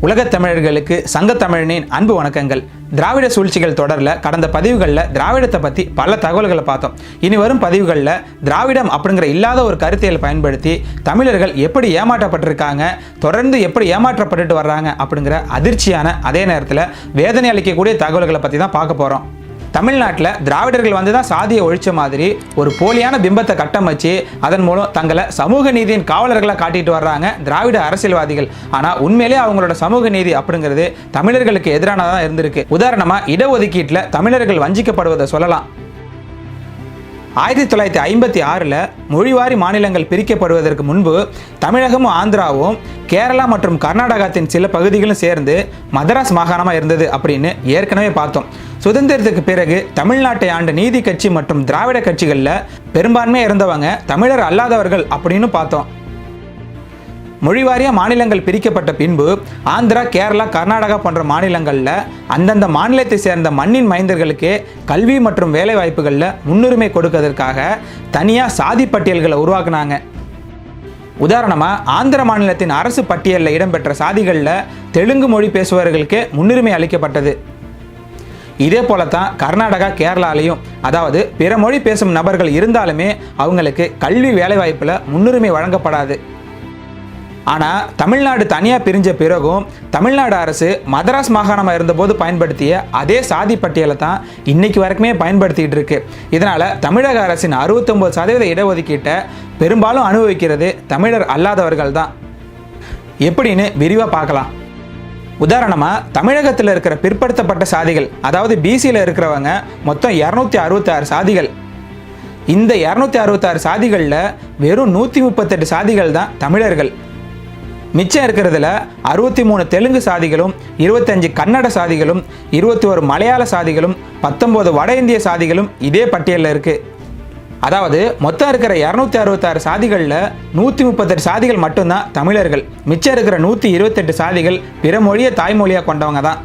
உலகத் தமிழர்களுக்கு சங்கத்தமிழனின் அன்பு வணக்கங்கள். திராவிட சூழ்ச்சிகள் தொடரில் கடந்த பதிவுகளில் திராவிடத்தை பற்றி பல தகவல்களை பார்த்தோம். இனி வரும் பதிவுகளில் திராவிடம் அப்படிங்கிற இல்லாத ஒரு கருத்தியல் பயன்படுத்தி தமிழர்கள் எப்படி ஏமாற்றப்பட்டிருக்காங்க தொடர்ந்து எப்படி ஏமாற்றப்பட்டுட்டு வர்றாங்க அப்படிங்கிற அதிர்ச்சியான அதே நேரத்தில் வேதனை அளிக்கக்கூடிய தகவல்களை பற்றி தான் பார்க்க போகிறோம் தமிழ்நாட்டில் திராவிடர்கள் வந்து தான் சாதியை ஒழிச்ச மாதிரி ஒரு போலியான பிம்பத்தை கட்டமைச்சு அதன் மூலம் தங்களை சமூக நீதியின் காவலர்களாக காட்டிட்டு வர்றாங்க திராவிட அரசியல்வாதிகள். ஆனால் உண்மையிலே அவங்களோட சமூக நீதி அப்படிங்கிறது தமிழர்களுக்கு எதிரானதாக இருந்திருக்கு. உதாரணமாக இடஒதுக்கீட்டில் தமிழர்கள் வஞ்சிக்கப்படுவதை சொல்லலாம். ஆயிரத்தி தொள்ளாயிரத்தி ஐம்பத்தி ஆறில் மொழிவாரி மாநிலங்கள் பிரிக்கப்படுவதற்கு முன்பு தமிழகமும் ஆந்திராவும் கேரளா மற்றும் கர்நாடகத்தின் சில பகுதிகளும் சேர்ந்து மதராஸ் மாகாணமாக இருந்தது அப்படின்னு ஏற்கனவே பார்த்தோம். சுதந்திரத்துக்கு பிறகு தமிழ்நாட்டை ஆண்ட நீதி கட்சி மற்றும் திராவிட கட்சிகளில் பெரும்பான்மையாக இருந்தவங்க தமிழர் அல்லாதவர்கள் அப்படின்னு பார்த்தோம். மொழிவாரிய மாநிலங்கள் பிரிக்கப்பட்ட பின்பு ஆந்திரா கேரளா கர்நாடகா போன்ற மாநிலங்களில் அந்தந்த மாநிலத்தை சேர்ந்த மண்ணின் மைந்தர்களுக்கு கல்வி மற்றும் வேலைவாய்ப்புகளில் முன்னுரிமை கொடுக்கறதற்காக தனியாக சாதி பட்டியல்களை உருவாக்குனாங்க. உதாரணமாக ஆந்திர மாநிலத்தின் அரசு பட்டியலில் இடம்பெற்ற சாதிகளில் தெலுங்கு மொழி பேசுபவர்களுக்கு முன்னுரிமை அளிக்கப்பட்டது. இதே போல தான் கர்நாடகா கேரளாலையும் அதாவது பிற மொழி பேசும் நபர்கள் இருந்தாலுமே அவங்களுக்கு கல்வி வேலைவாய்ப்பில் முன்னுரிமை வழங்கப்படாது. ஆனால் தமிழ்நாடு தனியாக பிரிஞ்ச பிறகும் தமிழ்நாடு அரசு மதராஸ் மாகாணமாக இருந்தபோது பயன்படுத்திய அதே சாதி பட்டியலை தான் இன்னைக்கு வரைக்குமே பயன்படுத்திகிட்டு இருக்கு. இதனால் தமிழக அரசின் அறுபத்தொம்பது சதவீத இடஒதுக்கீட்டை பெரும்பாலும் அனுபவிக்கிறது தமிழர் அல்லாதவர்கள் தான். எப்படின்னு விரிவாக பார்க்கலாம். உதாரணமாக தமிழகத்தில் இருக்கிற பிற்படுத்தப்பட்ட சாதிகள் அதாவது பிசியில் இருக்கிறவங்க மொத்தம் இரநூத்தி அறுபத்தாறு சாதிகள். இந்த இரநூத்தி அறுபத்தாறு சாதிகளில் வெறும் நூற்றி முப்பத்தெட்டு சாதிகள் தான் தமிழர்கள். மிச்சம் இருக்கிறதுல அறுபத்தி மூணு தெலுங்கு சாதிகளும் இருபத்தஞ்சு கன்னட சாதிகளும் இருபத்தி ஒரு மலையாள சாதிகளும் பத்தொம்போது வட இந்திய சாதிகளும் இதே பட்டியலில் இருக்குது அதாவது மொத்தம் இருக்கிற இரநூத்தி அறுபத்தாறு சாதிகளில் நூற்றி முப்பத்தெட்டு சாதிகள் மட்டும்தான் தமிழர்கள். மிச்சம் இருக்கிற நூற்றி இருபத்தெட்டு சாதிகள் பிற மொழியை தாய்மொழியாக கொண்டவங்க தான்.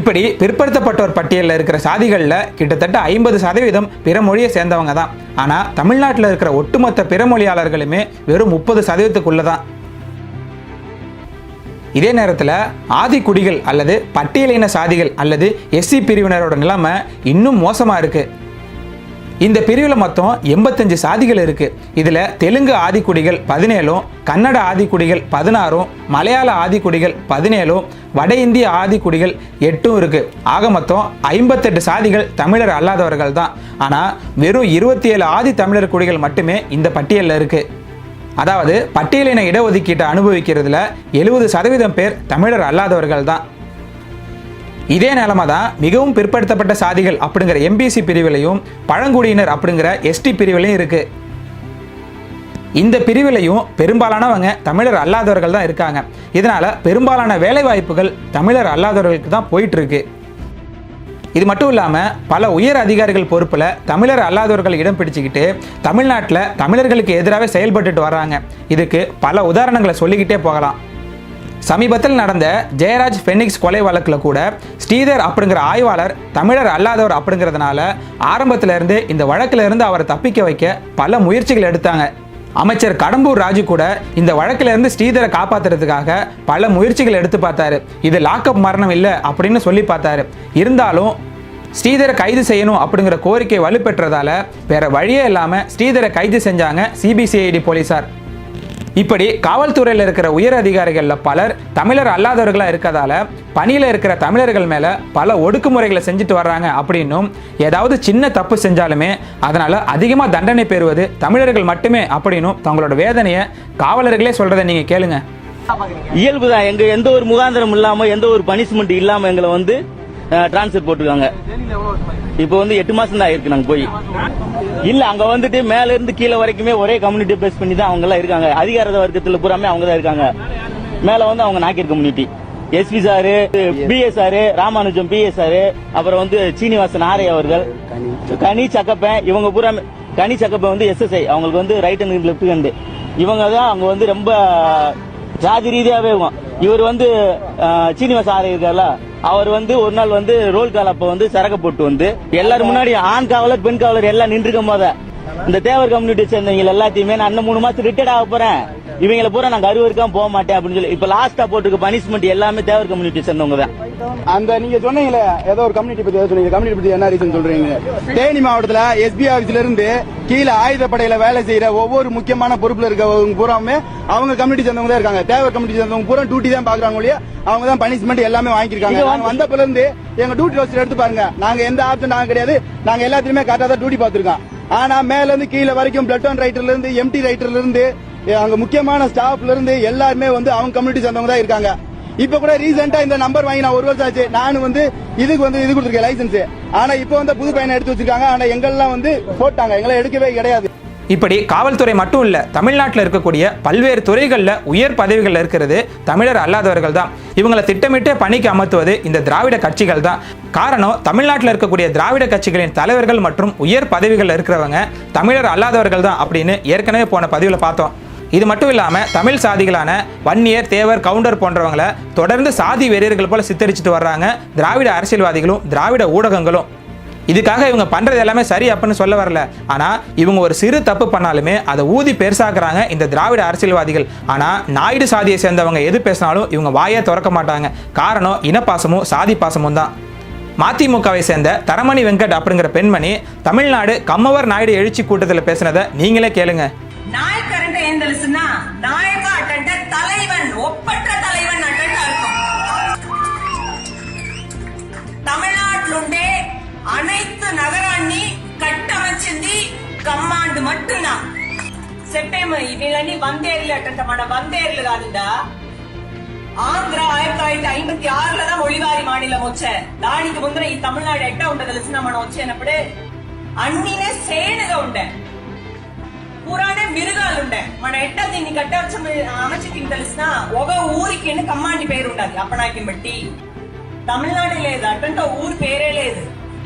இப்படி பிற்படுத்தப்பட்டோர் பட்டியலில் இருக்கிற சாதிகளில் கிட்டத்தட்ட ஐம்பது சதவீதம் பிற மொழியை சேர்ந்தவங்க தான். ஆனால் தமிழ்நாட்டில் இருக்கிற ஒட்டுமொத்த பிற மொழியாளர்களுமே வெறும் முப்பது சதவீதத்துக்குள்ளே தான். இதே நேரத்தில் ஆதிக்குடிகள் அல்லது பட்டியலின சாதிகள் அல்லது எஸ்சி பிரிவினரோட நிலைமை இன்னும் மோசமாக இருக்குது இந்த பிரிவில் மொத்தம் எண்பத்தஞ்சு சாதிகள் இருக்குது இதில் தெலுங்கு ஆதிக்குடிகள் பதினேழும் கன்னட ஆதிக்குடிகள் பதினாறும் மலையாள ஆதிக்குடிகள் பதினேழும் வட இந்திய ஆதிக்குடிகள் எட்டும் இருக்குது ஆக மொத்தம் ஐம்பத்தெட்டு சாதிகள் தமிழர் அல்லாதவர்கள் தான் ஆனால் வெறும் இருபத்தி ஏழு ஆதி தமிழர் குடிகள் மட்டுமே இந்த பட்டியலில் இருக்குது அதாவது பட்டியலின இடஒதுக்கீட்டை அனுபவிக்கிறதுல எழுபது சதவீதம் பேர் தமிழர் அல்லாதவர்கள் தான் இதே நிலைமை தான் மிகவும் பிற்படுத்தப்பட்ட சாதிகள் அப்படிங்கிற எம்பிசி பிரிவிலையும் பழங்குடியினர் அப்படிங்கிற எஸ்டி பிரிவிலையும் இருக்கு. இந்த பிரிவிலையும் பெரும்பாலானவங்க தமிழர் அல்லாதவர்கள் தான் இருக்காங்க. இதனால பெரும்பாலான வேலைவாய்ப்புகள் தமிழர் அல்லாதவர்களுக்கு தான் போயிட்டு இருக்கு. இது மட்டும் இல்லாமல் பல உயர் அதிகாரிகள் பொறுப்பில் தமிழர் அல்லாதவர்கள் இடம் பிடிச்சிக்கிட்டு தமிழ்நாட்டில் தமிழர்களுக்கு எதிராக செயல்பட்டுட்டு வராங்க இதுக்கு பல உதாரணங்களை சொல்லிக்கிட்டே போகலாம். சமீபத்தில் நடந்த ஜெயராஜ் ஃபெனிக்ஸ் கொலை வழக்கில் கூட ஸ்ரீதர் அப்படிங்கிற ஆய்வாளர் தமிழர் அல்லாதவர் அப்படிங்கிறதுனால ஆரம்பத்திலிருந்து இந்த வழக்கில் இருந்து அவரை தப்பிக்க வைக்க பல முயற்சிகள் எடுத்தாங்க. அமைச்சர் கடம்பூர் ராஜு கூட இந்த வழக்கில் இருந்து ஸ்ரீதரை காப்பாத்துறதுக்காக பல முயற்சிகள் எடுத்து பார்த்தாரு. இது லாக்அப் மரணம் இல்லை அப்படின்னு சொல்லி பார்த்தாரு. இருந்தாலும் ஸ்ரீதரை கைது செய்யணும் அப்படிங்கிற கோரிக்கை வலுப்பெற்றதால வேற வழியே இல்லாமல் ஸ்ரீதரை கைது செஞ்சாங்க சிபிசிஐடி போலீசார். இப்படி காவல்துறையில் இருக்கிற உயர் அதிகாரிகளில் பலர் தமிழர் அல்லாதவர்களாக இருக்கதால பணியில் இருக்கிற தமிழர்கள் மேலே பல ஒடுக்குமுறைகளை செஞ்சுட்டு வர்றாங்க அப்படின்னும் ஏதாவது சின்ன தப்பு செஞ்சாலுமே அதனால் அதிகமாக தண்டனை பெறுவது தமிழர்கள் மட்டுமே அப்படின்னும் தங்களோட வேதனையை காவலர்களே சொல்கிறத நீங்கள் கேளுங்க. இயல்பு தான். எங்க எந்த ஒரு முகாந்திரம் இல்லாம எந்த ஒரு பனிஷ்மெண்ட் இல்லாம எங்களை வந்து டிரான்ஸ்ஃபர் போட்டுருக்காங்க. இப்போ வந்து எட்டு மாசம் தான் ஆயிருக்கு நாங்க போய். இல்ல அங்க வந்துட்டு மேல இருந்து கீழே வரைக்குமே ஒரே கம்யூனிட்டி பேஸ் பண்ணி தான் அவங்க எல்லாம் இருக்காங்க. அதிகார வர்க்கத்துல பூராமே அவங்க தான் இருக்காங்க. மேல வந்து அவங்க நாக்கியர் community SP sir PS sir Ramanujam PS sir அப்புறம் வந்து சீனிவாசன் ஆரை அவர்கள். கனி சக்கப்பன் இவங்க பூரா கனி சக்கப்பன் வந்து எஸ்எஸ்ஐ அவங்களுக்கு வந்து ரைட் ஹேண்ட் லெஃப்ட் ஹேண்டு இவங்க தான் அவங்க வந்து ரொம்ப ஜாதி ரீதியாவே இருக்கும் இவர் வந்து சீனிவாசன் சீனிவாச ஆரை இருக்கார்ல. அவர் வந்து ஒரு நாள் வந்து ரோல் கால் அப்ப வந்து சரக்கு போட்டு வந்து எல்லாரும் முன்னாடி ஆண் காவலர் பெண் காவலர் எல்லாம் நின்றுக்கும் போத இந்த தேவர் கம்யூனிட்டி சேர்ந்தவங்க எல்லாத்தையுமே நான் இன்னும் மூணு மாசம் ரிட்டையர்ட் ஆக போறேன். இவங்களை பூரா நாங்க அறுவருக்கா போக மாட்டேன் அப்படின்னு சொல்லி இப்ப லாஸ்டா போட்டுருக்க பனிஷ்மெண்ட் எல்லாமே தேவர் கம்யூனிட்டி சேர்ந்தவங்க தான். அந்த நீங்க சொன்னீங்களே ஏதோ ஒரு கம்யூனிட்டி பத்தி ஏதோ சொன்னீங்க. கம்யூனிட்டி பத்தி என்ன ரீசன் சொல்றீங்க? தேனி மாவட்டத்துல எஸ்பி ஆபீஸ்ல இருந்து கீழே ஆயுதப்படையில வேலை செய்யற ஒவ்வொரு முக்கியமான பொறுப்புல இருக்கவங்க பூராமே அவங்க கம்யூனிட்டி சேர்ந்தவங்க தான் இருக்காங்க. தேவர் கம்யூனிட்டி சேர்ந்தவங்க பூரா டியூட்டி தான் பாக்குறாங்க ஒழிய அவங்க தான் பனிஷ்மெண்ட் எல்லாமே வாங்கியிருக்காங்க. இது நாங்க வந்தப்பல இருந்து எங்க டியூட்டி ரோஸ்டர் எடுத்து பாருங்க. நாங்க எந்த ஆப்ஷன் நாங்க கிடையாது. நாங்க எல்லாத்துலயுமே கரெக்டா தான் டியூட்டி பார்த்திருக்கோம். ஆனா மேல இருந்து கீழே வரைக்கும் பிளட் ரைட்டர்ல இருந்து எம்டி ரைட்டர்ல இருந்து அங்க முக்கியமான ஸ்டாஃப்ல இருந்து எல்லாருமே வந்து அவங்க கம்யூனிட்டி சேர்ந்தவங்க தான் இருக்காங்க. இப்ப கூட ரீசெண்டா இந்த நம்பர் வாங்கி நான் ஒரு வருஷம் ஆச்சு. நானும் வந்து இதுக்கு வந்து இது கொடுத்துருக்கேன் லைசன்ஸ் ஆனா இப்ப வந்து புது பையனை எடுத்து வச்சிருக்காங்க. ஆனா எங்கெல்லாம் வந்து போட்டாங்க எங்களை எடுக்கவே கிடையாது. இப்படி காவல்துறை மட்டும் இல்ல தமிழ்நாட்டில் இருக்கக்கூடிய பல்வேறு துறைகளில் உயர் பதவிகளில் இருக்கிறது தமிழர் அல்லாதவர்கள் தான். இவங்களை திட்டமிட்டே பணிக்கு அமர்த்துவது இந்த திராவிட கட்சிகள் தான். காரணம் தமிழ்நாட்டில் இருக்கக்கூடிய திராவிட கட்சிகளின் தலைவர்கள் மற்றும் உயர் பதவிகளில் இருக்கிறவங்க தமிழர் அல்லாதவர்கள் தான் அப்படின்னு ஏற்கனவே போன பதிவில் பார்த்தோம். இது மட்டும் இல்லாமல் தமிழ் சாதிகளான வன்னியர் தேவர் கவுண்டர் போன்றவங்களை தொடர்ந்து சாதி வெறியர்கள் போல சித்தரிச்சுட்டு வர்றாங்க திராவிட அரசியல்வாதிகளும் திராவிட ஊடகங்களும். இதுக்காக இவங்க பண்ணுறது எல்லாமே சரி அப்படின்னு சொல்ல வரல. ஆனால் இவங்க ஒரு சிறு தப்பு பண்ணாலுமே அதை ஊதி பெருசாக்குறாங்க இந்த திராவிட அரசியல்வாதிகள். ஆனால் நாயுடு சாதியை சேர்ந்தவங்க எது பேசினாலும் இவங்க வாயே திறக்க மாட்டாங்க. காரணம் இனப்பாசமும் சாதி பாசமும் தான். மதிமுகவை சேர்ந்த தரமணி வெங்கட் அப்படிங்கிற பெண்மணி தமிழ்நாடு கம்மவர் நாயுடு எழுச்சி கூட்டத்தில் பேசினதை நீங்களே கேளுங்க. என்னன்னு తెలుసుனா நாயகா அட்டண்ட தலைவன் ஒப்பற்ற தலைவன் அட்டண்ட அர்த்தம் தமிழ்நாட்டிலுண்டே அனைத்து நகராన్ని కట్టమచ్చింది కమ్మాండ్ மட்டும்னா సెప్టెంబర్ ఇవిలని వందేర్లు అట్టంట మన వందేర్లు ஆந்திரா ஆயிரத்தி தொள்ளாயிரத்தி ஐம்பத்தி ஆறுல தான் ஒளிவாரி மாநிலம் வச்ச தானிக்கு ముందర தமிழ்நாடு எட்ட ఎట్ట ఉంటుందో తెలిసిన మనం వచ్చేనప్పుడు అన్నీనే సేనుగా ఉండే ಪುರಾಣೆ బిరుదాలుండే మన ఎట్ట దీన్ని కట్టాల్సిన ఆమెకి తెలిసిన ఒక ఊరికి కమ్మాండి పేరు ఉండాలి అప్పనాకి బట్టి తమిళనాడు లేదు అట్టంటే ఊరు పేరే లేదు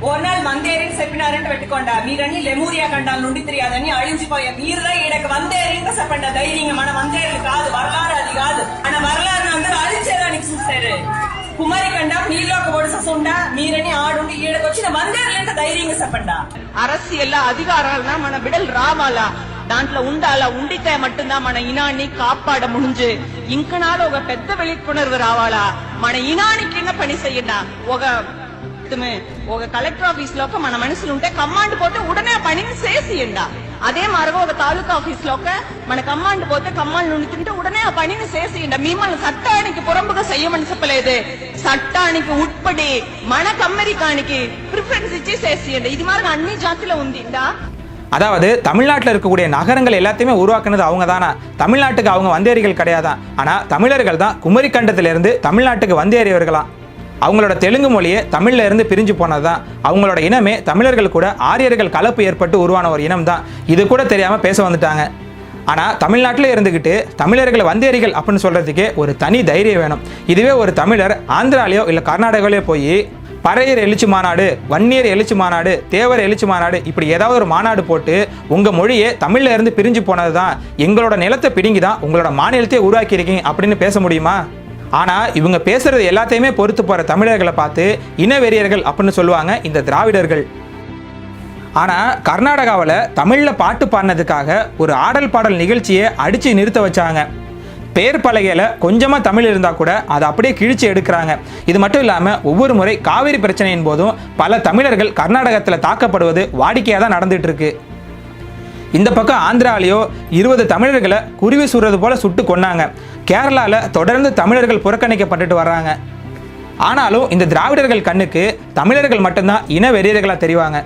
ఓర్నాలు మందేరిని చెప్పినారంటే పెట్టుకోండా మీరని లెమూరియా ఖండాల నుండి తిరిగాదని అழிంచిపోయా మీరుదా ఈడకి వందేరింట చెప్పండి ధైర్యంగా మన వందేరులు కాదు వరలారు అది కాదు మన వరలారు అందరూ అழிంచేదానికి చూస్తారు కుమారికండ మీలో ఒక ఒడిసొండా మీరని ఆడుండి ఈడకొచ్చిన వందేరులు ధైర్యంగా చెప్పండా அரசியல்ல அதிகாரம்னா மன விடல் ராவாலா దాంట్లో ఉండాలా ఉండితే మట్టుదా మన ఇనాన్ని కాపాడ ముంజు ఇంకనాలో ఒక పెద్ద విలిపుణర్వు రావాలా మన ఇనానికి చిన్న పని చెయ్యండా ఒక ఒక కలెక్టర్ ఆఫీస్ లో మన మనుషులు ఉంటే కమాండ్ పోతే ఉడనే పనిని చేసియండా అదే మరొక ఒక తాలూకా ఆఫీస్ లో మన కమ్మాండ్ పోతే కమ్మాండ్ ఉండుతుంటే ఉడనే ఆ పనిని చేసియండి మిమ్మల్ని చట్టానికి పురంపుగా చెయ్యమని చెప్పలేదు చట్టానికి ఉట్పడి మన కమ్మరికానికి ప్రిఫరెన్స్ ఇచ్చి చేసియండి ఇది మరి అన్ని జాతిలో ఉంది ఇందా அதாவது தமிழ்நாட்டில் இருக்கக்கூடிய நகரங்கள் எல்லாத்தையுமே உருவாக்குனது அவங்க தானா தமிழ்நாட்டுக்கு அவங்க வந்தேரிகள் கிடையாதான் ஆனால் தமிழர்கள் தான் குமரிக்கண்டத்திலிருந்து தமிழ்நாட்டுக்கு வந்தேறியவர்களாம் அவங்களோட தெலுங்கு மொழியே தமிழில் இருந்து பிரிஞ்சு போனது தான் அவங்களோட இனமே தமிழர்கள் கூட ஆரியர்கள் கலப்பு ஏற்பட்டு உருவான ஒரு இனம் தான். இது கூட தெரியாமல் பேச வந்துட்டாங்க. ஆனால் தமிழ்நாட்டில் இருந்துக்கிட்டு தமிழர்களை வந்தேரிகள் அப்படின்னு சொல்கிறதுக்கே ஒரு தனி தைரியம் வேணும். இதுவே ஒரு தமிழர் ஆந்திராலேயோ இல்லை கர்நாடகாவிலேயோ போய் பறையர் எழுச்சி மாநாடு வன்னியர் எழுச்சி மாநாடு தேவர் எழுச்சி மாநாடு இப்படி ஏதாவது ஒரு மாநாடு போட்டு உங்கள் மொழியே தமிழில் இருந்து பிரிஞ்சு போனது தான் எங்களோட நிலத்தை பிடுங்கி தான் உங்களோட மாநிலத்தையே உருவாக்கியிருக்கீங்க அப்படின்னு பேச முடியுமா? ஆனால் இவங்க பேசுறது எல்லாத்தையுமே பொறுத்து போகிற தமிழர்களை பார்த்து இனவெறியர்கள் அப்படின்னு சொல்லுவாங்க இந்த திராவிடர்கள். ஆனால் கர்நாடகாவில் தமிழில் பாட்டு பாடினதுக்காக ஒரு ஆடல் பாடல் நிகழ்ச்சியை அடித்து நிறுத்த வச்சாங்க. பேர் பலகையில் கொஞ்சமாக தமிழ் இருந்தால் கூட அதை அப்படியே கிழிச்சு எடுக்கிறாங்க. இது மட்டும் இல்லாமல் ஒவ்வொரு முறை காவிரி பிரச்சனையின் போதும் பல தமிழர்கள் கர்நாடகத்தில் தாக்கப்படுவது வாடிக்கையாக தான் நடந்துட்டு இருக்கு இந்த பக்கம் ஆந்திராலேயோ இருபது தமிழர்களை குருவி சுடுறது போல சுட்டு கொன்னாங்க. கேரளாவில் தொடர்ந்து தமிழர்கள் புறக்கணிக்கப்பட்டுட்டு வர்றாங்க. ஆனாலும் இந்த திராவிடர்கள் கண்ணுக்கு தமிழர்கள் மட்டும்தான் இன வெறியர்களாக தெரிவாங்க.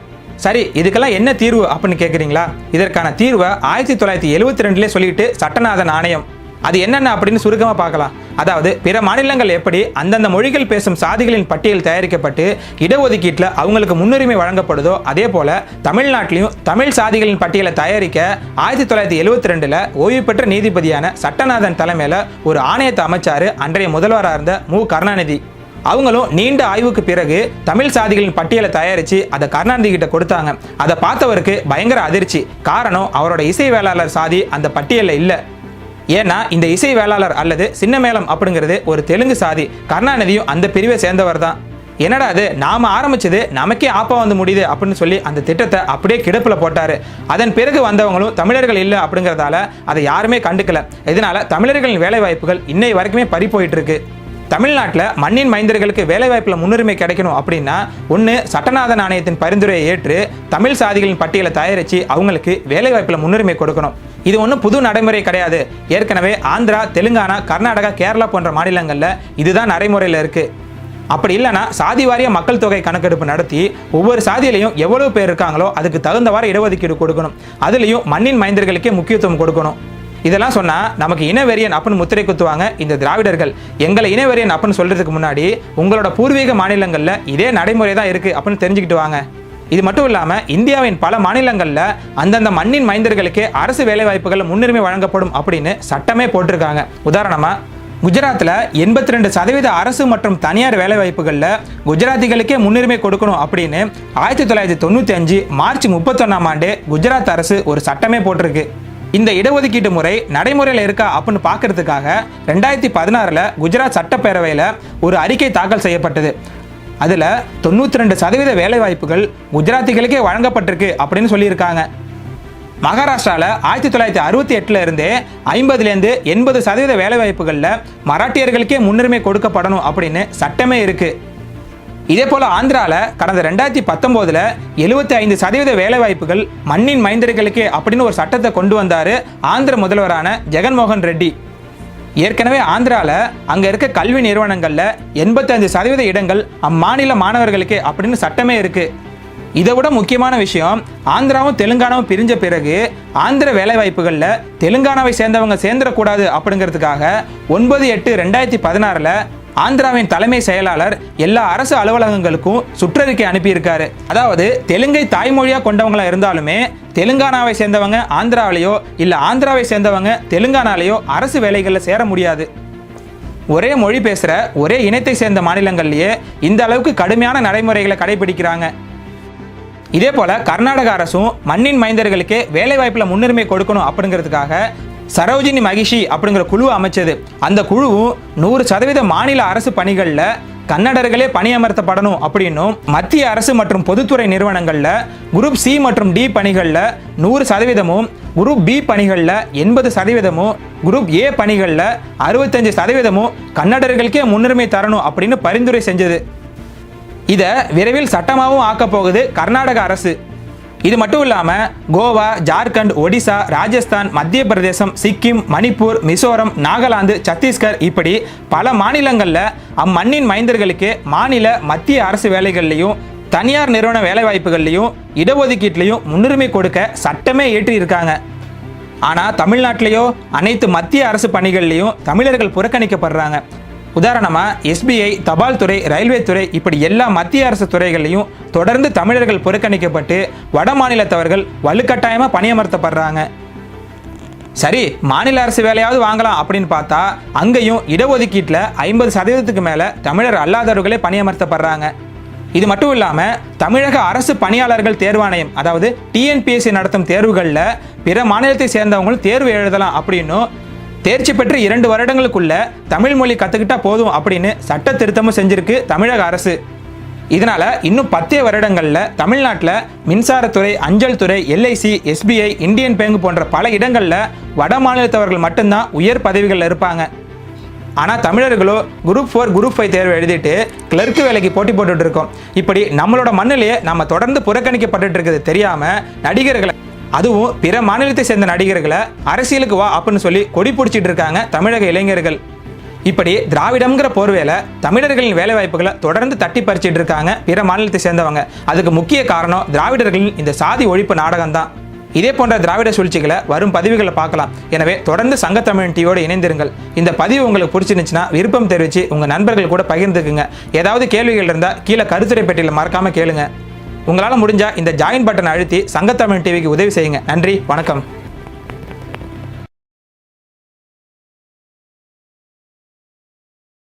சரி இதுக்கெல்லாம் என்ன தீர்வு அப்படின்னு கேட்குறீங்களா இதற்கான தீர்வை ஆயிரத்தி தொள்ளாயிரத்தி எழுபத்தி ரெண்டுலேயே சொல்லிட்டு சட்டநாதன் ஆணையம். அது என்னென்ன அப்படின்னு சுருக்கமாக பார்க்கலாம். அதாவது பிற மாநிலங்கள் எப்படி அந்தந்த மொழிகள் பேசும் சாதிகளின் பட்டியல் தயாரிக்கப்பட்டு இடஒதுக்கீட்டில் அவங்களுக்கு முன்னுரிமை வழங்கப்படுதோ அதே போல தமிழ்நாட்டிலையும் தமிழ் சாதிகளின் பட்டியலை தயாரிக்க ஆயிரத்தி தொள்ளாயிரத்தி எழுபத்தி ரெண்டில் ஓய்வு பெற்ற நீதிபதியான சட்டநாதன் தலைமையில் ஒரு ஆணையத்தை அமைச்சாரு அன்றைய முதல்வராக இருந்த மு. கருணாநிதி. அவங்களும் நீண்ட ஆய்வுக்கு பிறகு தமிழ் சாதிகளின் பட்டியலை தயாரித்து அதை கருணாநிதி கிட்ட கொடுத்தாங்க. அதை பார்த்தவருக்கு பயங்கர அதிர்ச்சி. காரணம் அவரோட இசை வேளாளர் சாதி அந்த பட்டியலில் இல்லை. ஏன்னா இந்த இசை வேளாளர் அல்லது சின்னமேளம் அப்படிங்கிறது ஒரு தெலுங்கு சாதி. கருணாநிதியும் அந்த பிரிவை சேர்ந்தவர் தான். என்னடா அது நாம ஆரம்பிச்சது நமக்கே ஆப்பா வந்து முடியுது அப்படின்னு சொல்லி அந்த திட்டத்தை அப்படியே கிடப்பில் போட்டாரு. அதன் பிறகு வந்தவங்களும் தமிழர்கள் இல்லை அப்படிங்கிறதால அதை யாருமே கண்டுக்கல. இதனால தமிழர்களின் வேலை வாய்ப்புகள் இன்னை வரைக்குமே பறி போயிட்டு இருக்கு தமிழ்நாட்டில் மண்ணின் மைந்தர்களுக்கு வேலைவாய்ப்பில் முன்னுரிமை கிடைக்கணும் அப்படின்னா ஒன்று சட்டநாத நாணயத்தின் பரிந்துரையை ஏற்று தமிழ் சாதிகளின் பட்டியலை தயாரித்து அவங்களுக்கு வேலைவாய்ப்பில் முன்னுரிமை கொடுக்கணும். இது ஒன்றும் புது நடைமுறை கிடையாது. ஏற்கனவே ஆந்திரா தெலுங்கானா கர்நாடகா கேரளா போன்ற மாநிலங்களில் இதுதான் நடைமுறையில் இருக்குது அப்படி இல்லைன்னா சாதி வாரிய மக்கள் தொகை கணக்கெடுப்பு நடத்தி ஒவ்வொரு சாதியிலையும் எவ்வளவு பேர் இருக்காங்களோ அதுக்கு தகுந்தவாறு இடஒதுக்கீடு கொடுக்கணும். அதுலேயும் மண்ணின் மைந்தர்களுக்கே முக்கியத்துவம் கொடுக்கணும். இதெல்லாம் சொன்னால் நமக்கு இனவெறியன் அப்படின்னு முத்திரை குத்துவாங்க இந்த திராவிடர்கள். எங்களை இனவெறியன் அப்படின்னு சொல்கிறதுக்கு முன்னாடி உங்களோட பூர்வீக மாநிலங்களில் இதே நடைமுறை தான் இருக்குது அப்படின்னு தெரிஞ்சுக்கிட்டு வாங்க. இது மட்டும் இல்லாமல் இந்தியாவின் பல மாநிலங்களில் அந்தந்த மண்ணின் மைந்தர்களுக்கே அரசு வேலைவாய்ப்புகள் முன்னுரிமை வழங்கப்படும் அப்படின்னு சட்டமே போட்டிருக்காங்க. உதாரணமாக குஜராத்தில் எண்பத்தி ரெண்டு சதவீத அரசு மற்றும் தனியார் வேலைவாய்ப்புகளில் குஜராத்திகளுக்கே முன்னுரிமை கொடுக்கணும் அப்படின்னு ஆயிரத்தி தொள்ளாயிரத்தி தொண்ணூற்றி அஞ்சு மார்ச் முப்பத்தொன்னாம் ஆண்டு குஜராத் அரசு ஒரு சட்டமே போட்டிருக்கு. இந்த இடஒதுக்கீட்டு முறை நடைமுறையில் இருக்கா அப்படின்னு பார்க்கறதுக்காக ரெண்டாயிரத்தி பதினாறில் குஜராத் சட்டப்பேரவையில் ஒரு அறிக்கை தாக்கல் செய்யப்பட்டது. அதில் தொண்ணூற்றி ரெண்டு சதவீத வேலைவாய்ப்புகள் குஜராத்திகளுக்கே வழங்கப்பட்டிருக்கு அப்படின்னு சொல்லியிருக்காங்க. மகாராஷ்டிராவில் ஆயிரத்தி தொள்ளாயிரத்தி அறுபத்தி எட்டுல இருந்தே ஐம்பதுலேருந்து எண்பது சதவீத வேலைவாய்ப்புகளில் மராட்டியர்களுக்கே முன்னுரிமை கொடுக்கப்படணும் அப்படின்னு சட்டமே இருக்கு. இதே போல ஆந்திராவில் கடந்த ரெண்டாயிரத்தி பத்தொம்போதில் எழுபத்தி ஐந்து சதவீத வேலைவாய்ப்புகள் மண்ணின் மைந்தர்களுக்கே அப்படின்னு ஒரு சட்டத்தை கொண்டு வந்தார் ஆந்திர முதல்வரான ஜெகன்மோகன் ரெட்டி. ஏற்கனவே ஆந்திராவில் அங்கே இருக்க கல்வி நிறுவனங்களில் எண்பத்தஞ்சு சதவீத இடங்கள் அம்மாநில மாணவர்களுக்கே அப்படின்னு சட்டமே இருக்குது இதை விட முக்கியமான விஷயம் ஆந்திராவும் தெலுங்கானாவும் பிரிஞ்ச பிறகு ஆந்திர வேலைவாய்ப்புகளில் தெலுங்கானாவை சேர்ந்தவங்க சேர்ந்துடக்கூடாது அப்படிங்கிறதுக்காக ஒன்பது எட்டு ரெண்டாயிரத்தி பதினாறில் ஆந்திராவின் தலைமை செயலாளர் எல்லா அரசு அலுவலகங்களுக்கும் சுற்றறிக்கை அனுப்பியிருக்காரு. அதாவது தெலுங்கை தாய்மொழியாக கொண்டவங்களா இருந்தாலுமே தெலுங்கானாவை சேர்ந்தவங்க ஆந்திராவிலேயோ இல்லை ஆந்திராவை சேர்ந்தவங்க தெலுங்கானாலேயோ அரசு வேலைகளில் சேர முடியாது. ஒரே மொழி பேசுகிற ஒரே இனத்தை சேர்ந்த மாநிலங்கள்லேயே இந்த அளவுக்கு கடுமையான நடைமுறைகளை கடைபிடிக்கிறாங்க. இதே போல் கர்நாடக அரசும் மண்ணின் மைந்தர்களுக்கு வேலைவாய்ப்பில் முன்னுரிமை கொடுக்கணும் அப்படிங்கிறதுக்காக சரோஜினி மகிஷி அப்படிங்கிற குழு அமைச்சது. அந்த குழுவும் நூறு சதவீத மாநில அரசு பணிகளில் கன்னடர்களே பணியமர்த்தப்படணும் அப்படின்னும் மத்திய அரசு மற்றும் பொதுத்துறை நிறுவனங்களில் குரூப் சி மற்றும் டி பணிகளில் நூறு சதவீதமும் குரூப் பி பணிகளில் எண்பது சதவீதமும் குரூப் ஏ பணிகளில் அறுபத்தஞ்சு சதவீதமும் கன்னடர்களுக்கே முன்னுரிமை தரணும் அப்படின்னு பரிந்துரை செஞ்சது. இதை விரைவில் சட்டமாகவும் ஆக்கப் போகுது கர்நாடக அரசு. இது மட்டும் இல்லாமல் கோவா ஜார்க்கண்ட் ஒடிசா ராஜஸ்தான் மத்திய பிரதேசம் சிக்கிம் மணிப்பூர் மிசோரம் நாகாலாந்து சத்தீஸ்கர் இப்படி பல மாநிலங்களில் அம்மண்ணின் மைந்தர்களுக்கு மாநில மத்திய அரசு வேலைகள்லையும் தனியார் நிறுவன வேலைவாய்ப்புகள்லையும் இடஒதுக்கீட்லையும் முன்னுரிமை கொடுக்க சட்டமே ஏற்றி இருக்காங்க ஆனால் தமிழ்நாட்டிலேயோ அனைத்து மத்திய அரசு பணிகள்லையும் தமிழர்கள் புறக்கணிக்கப்படுறாங்க. உதாரணமாக எஸ்பிஐ தபால் துறை ரயில்வே துறை இப்படி எல்லா மத்திய அரசு துறைகள்லையும் தொடர்ந்து தமிழர்கள் புறக்கணிக்கப்பட்டு வட மாநிலத்தவர்கள் வலுக்கட்டாயமாக பணியமர்த்தப்படுறாங்க. சரி மாநில அரசு வேலையாவது வாங்கலாம் அப்படின்னு பார்த்தா அங்கேயும் இடஒதுக்கீட்டில் ஐம்பது சதவீதத்துக்கு மேலே தமிழர் அல்லாதவர்களே பணியமர்த்தப்படுறாங்க. இது மட்டும் இல்லாமல் தமிழக அரசு பணியாளர்கள் தேர்வாணையம் அதாவது டிஎன்பிஎஸ்சி நடத்தும் தேர்வுகளில் பிற மாநிலத்தை சேர்ந்தவங்களும் தேர்வு எழுதலாம் அப்படின்னும் தேர்ச்சி பெற்று இரண்டு வருடங்களுக்குள்ள தமிழ் மொழி கற்றுக்கிட்டா போதும் அப்படின்னு சட்ட திருத்தமும் செஞ்சிருக்கு தமிழக அரசு. இதனால இன்னும் பத்தே வருடங்கள்ல தமிழ்நாட்டில் மின்சாரத்துறை அஞ்சல் துறை எல்ஐசி எஸ்பிஐ இந்தியன் பேங்க் போன்ற பல இடங்கள்ல வட மாநிலத்தவர்கள் மட்டும்தான் உயர் பதவிகளில் இருப்பாங்க. ஆனால் தமிழர்களோ குரூப் ஃபோர் குரூப் ஃபைவ் தேர்வு எழுதிட்டு கிளர்க்கு வேலைக்கு போட்டி போட்டுட்டு இருக்கோம். இப்படி நம்மளோட மண்ணிலேயே நம்ம தொடர்ந்து புறக்கணிக்கப்பட்டுட்டு இருக்குது தெரியாம நடிகர்களை அதுவும் பிற மாநிலத்தை சேர்ந்த நடிகர்களை அரசியலுக்கு வா அப்படின்னு சொல்லி கொடி பிடிச்சிட்டு இருக்காங்க தமிழக இளைஞர்கள். இப்படி திராவிடம்ங்கிற போர்வையில தமிழர்களின் வேலைவாய்ப்புகளை தொடர்ந்து தட்டி பறிச்சிட்டு இருக்காங்க பிற மாநிலத்தை சேர்ந்தவங்க. அதுக்கு முக்கிய காரணம் திராவிடர்களின் இந்த சாதி ஒழிப்பு நாடகம் தான் இதே போன்ற திராவிட சூழ்ச்சிகளை வரும் பதிவுகளை பார்க்கலாம். எனவே தொடர்ந்து சங்கத்தமிழன் டிவியோடு இணைந்திருங்கள். இந்த பதிவு உங்களுக்கு பிடிச்சிருந்துச்சுன்னா விருப்பம் தெரிவித்து உங்கள் நண்பர்கள் கூட பகிர்ந்துக்குங்க. ஏதாவது கேள்விகள் இருந்தால் கீழே கருத்துரை பெட்டியில் மறக்காமல் கேளுங்கள் உங்களால் முடிஞ்சால் இந்த ஜாயின் பட்டன் அழுத்தி சங்கத்தமிழ் டிவிக்கு உதவி செய்யுங்க. நன்றி வணக்கம்.